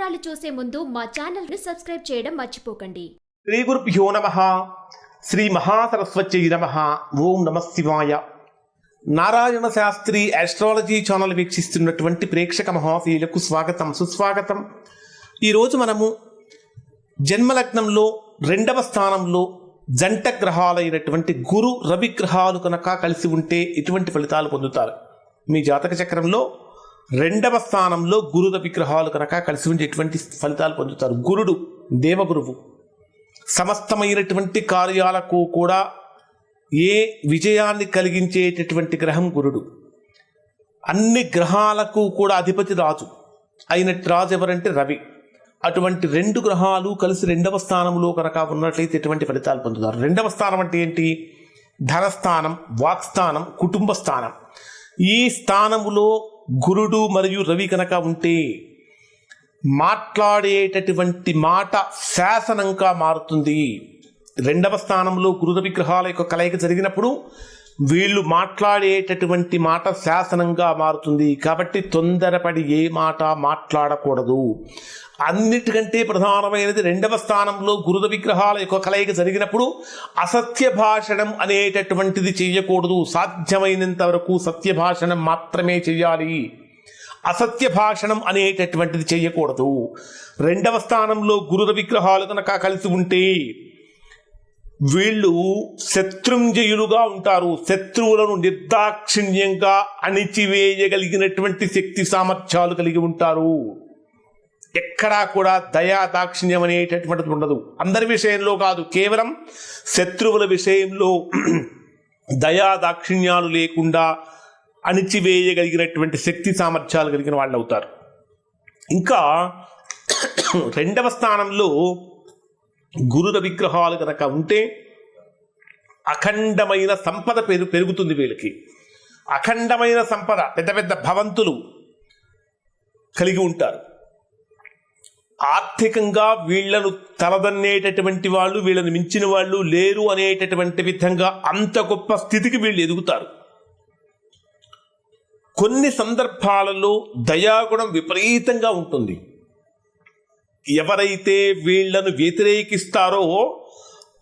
వివరాలు చూసే ముందు మా ఛానల్ని సబ్స్క్రైబ్ చేయడం మర్చిపోకండి. శ్రీ గురుభ్యో నమ. శ్రీ మహాసరస్వతి నమ. ఓం నమ శివాయ. నారాయణ శాస్త్రి ఆస్ట్రాలజీ ఛానల్ వీక్షిస్తున్నటువంటి ప్రేక్షక మహాశీలకు స్వాగతం సుస్వాగతం. ఈరోజు మనము జన్మలగ్నంలో రెండవ స్థానంలో జంట గ్రహాలైనటువంటి గురు రవి గ్రహాలు కనుక కలిసి ఉంటే ఎటువంటి ఫలితాలు పొందుతారు? మీ జాతక చక్రంలో రెండవ స్థానంలో గురుద విగ్రహాలు కనుక కలిసి ఉంటే ఎటువంటి ఫలితాలు పొందుతారు. గురుడు దేవగురువు. సమస్తమైనటువంటి కార్యాలకు కూడా ఏ విజయాన్ని కలిగించేటటువంటి గ్రహం గురుడు. అన్ని గ్రహాలకు కూడా అధిపతి రాజు. అయిన రాజు ఎవరంటే రవి. అటువంటి రెండు గ్రహాలు కలిసి రెండవ స్థానంలో కనుక ఉన్నట్లయితే ఎటువంటి ఫలితాలు పొందుతారు? రెండవ స్థానం అంటే ఏంటి? ధనస్థానం వాక్స్థానం కుటుంబ స్థానం ఈ స్థానములో గురుడు మరియు రవి కనుక ఉంటే మాట్లాడేటటువంటి మాట శాసనంగా మారుతుంది. రెండవ స్థానంలో గురుద విగ్రహాల యొక్క కలయిక జరిగినప్పుడు వీళ్ళు మాట్లాడేటటువంటి మాట శాసనంగా మారుతుంది కాబట్టి తొందరపడి ఏ మాట మాట్లాడకూడదు. అన్నిటికంటే ప్రధానమైనది రెండవ స్థానంలో గురుద విగ్రహాల యొక్క కలయిక జరిగినప్పుడు అసత్య భాషణం అనేటటువంటిది చేయకూడదు. సాధ్యమైనంత వరకు సత్య భాషణం మాత్రమే చేయాలి. అసత్య భాషణం అనేటటువంటిది చేయకూడదు. రెండవ స్థానంలో గురుద విగ్రహాలు కనుక కలిసి ఉంటే వీళ్ళు శత్రుంజయులుగా ఉంటారు. శత్రువులను నిర్దాక్షిణ్యంగా అణిచివేయగలిగినటువంటి శక్తి సామర్థ్యాలు కలిగి ఉంటారు. ఎక్కడా కూడా దయా దాక్షిణ్యం అనేటటువంటిది ఉండదు. అందరి విషయంలో కాదు. కేవలం శత్రువుల విషయంలో దయా దాక్షిణ్యాలు లేకుండా అణిచివేయగలిగినటువంటి శక్తి సామర్థ్యాలు కలిగిన వాళ్ళు అవుతారు ఇంకా రెండవ స్థానంలో గురుల విగ్రహాలు కనుక ఉంటే అఖండమైన సంపద పెరు పెరుగుతుంది వీళ్ళకి. అఖండమైన సంపద పెద్ద పెద్ద భవంతులు కలిగి ఉంటారు. ఆర్థికంగా వీళ్ళను తలదన్నేటటువంటి వాళ్ళు వీళ్ళని మించిన వాళ్ళు లేరు అనేటటువంటి విధంగా అంత గొప్ప స్థితికి వీళ్ళు ఎదుగుతారు. కొన్ని సందర్భాలలో దయాగుణం విపరీతంగా ఉంటుంది. ఎవరైతే వీళ్ళను వ్యతిరేకిస్తారో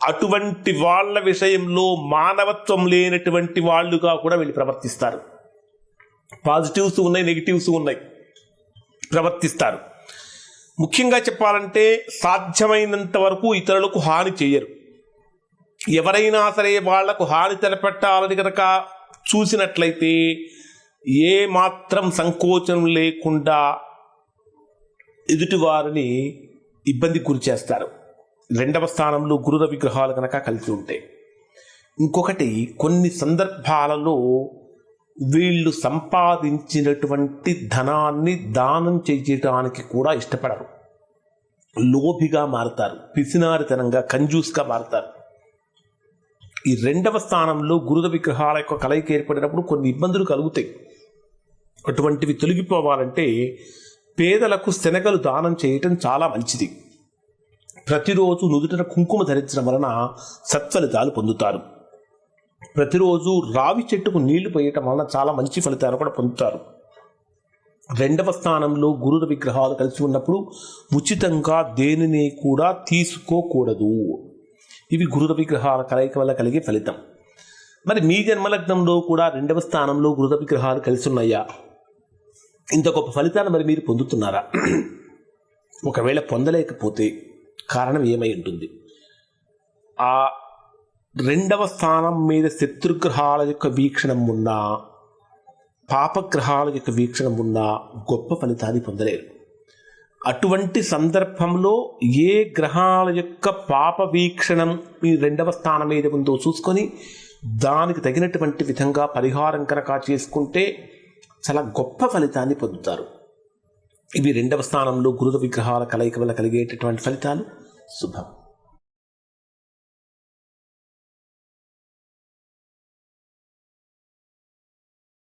అటువంటి వాళ్ళ విషయంలో మానవత్వం లేనటువంటి వాళ్ళుగా కూడా వీళ్ళు ప్రవర్తిస్తారు. పాజిటివ్స్ ఉన్నాయి నెగిటివ్స్ ఉన్నాయి. ప్రవర్తిస్తారు. ముఖ్యంగా చెప్పాలంటే సాధ్యమైనంత వరకు ఇతరులకు హాని చేయరు. ఎవరైనా సరే వాళ్ళకు హాని తెలపెట్టాలని కనుక చూసినట్లయితే ఏ మాత్రం సంకోచం లేకుండా ఎదుటివారిని ఇబ్బంది గురి చేస్తారు. రెండవ స్థానంలో గురుర విగ్రహాలు కనుక కలిసి ఉంటాయి ఇంకొకటి కొన్ని సందర్భాలలో వీళ్ళు సంపాదించినటువంటి ధనాన్ని దానం చేయడానికి కూడా ఇష్టపడరు. లోభిగా మారుతారు పిసినారితనంగా కంజూస్గా మారుతారు. ఈ రెండవ స్థానంలో గురుద విగ్రహాల యొక్క కలయిక ఏర్పడినప్పుడు కొన్ని ఇబ్బందులు కలుగుతాయి. అటువంటివి తొలగిపోవాలంటే పేదలకు శనగలు దానం చేయటం చాలా మంచిది. ప్రతిరోజు నుదుటన కుంకుమ ధరించడం వలన సత్ఫలితాలు పొందుతారు. ప్రతిరోజు రావి చెట్టుకు నీళ్ళు పోయటం వలన చాలా మంచి ఫలితాలు కూడా పొందుతారు. రెండవ స్థానంలో గురుల విగ్రహాలు కలిసి ఉన్నప్పుడు ఉచితంగా దేనిని కూడా తీసుకోకూడదు. ఇవి గురుల విగ్రహాల కలయిక వల్ల కలిగే ఫలితం. మరి మీ జన్మలగ్నంలో కూడా రెండవ స్థానంలో గురుద విగ్రహాలు కలిసి ఉన్నాయా? ఇంత గొప్ప ఫలితాన్ని మరి మీరు పొందుతున్నారా? ఒకవేళ పొందలేకపోతే కారణం ఏమై ఉంటుంది? ఆ రెండవ స్థానం మీద శత్రుగ్రహాల యొక్క వీక్షణం ఉన్నా పాపగ్రహాల యొక్క వీక్షణం ఉన్నా గొప్ప ఫలితాన్ని పొందలేరు. అటువంటి సందర్భంలో ఏ గ్రహాల యొక్క పాప వీక్షణం మీ రెండవ స్థానం మీద ఉందో చూసుకొని దానికి తగినటువంటి విధంగా పరిహారం కనుక చేసుకుంటే చాలా గొప్ప ఫలితాన్ని పొందుతారు. ఇవి రెండవ స్థానంలో గురుద విగ్రహాల కలయిక వల్ల కలిగేటటువంటి ఫలితాలు. శుభం.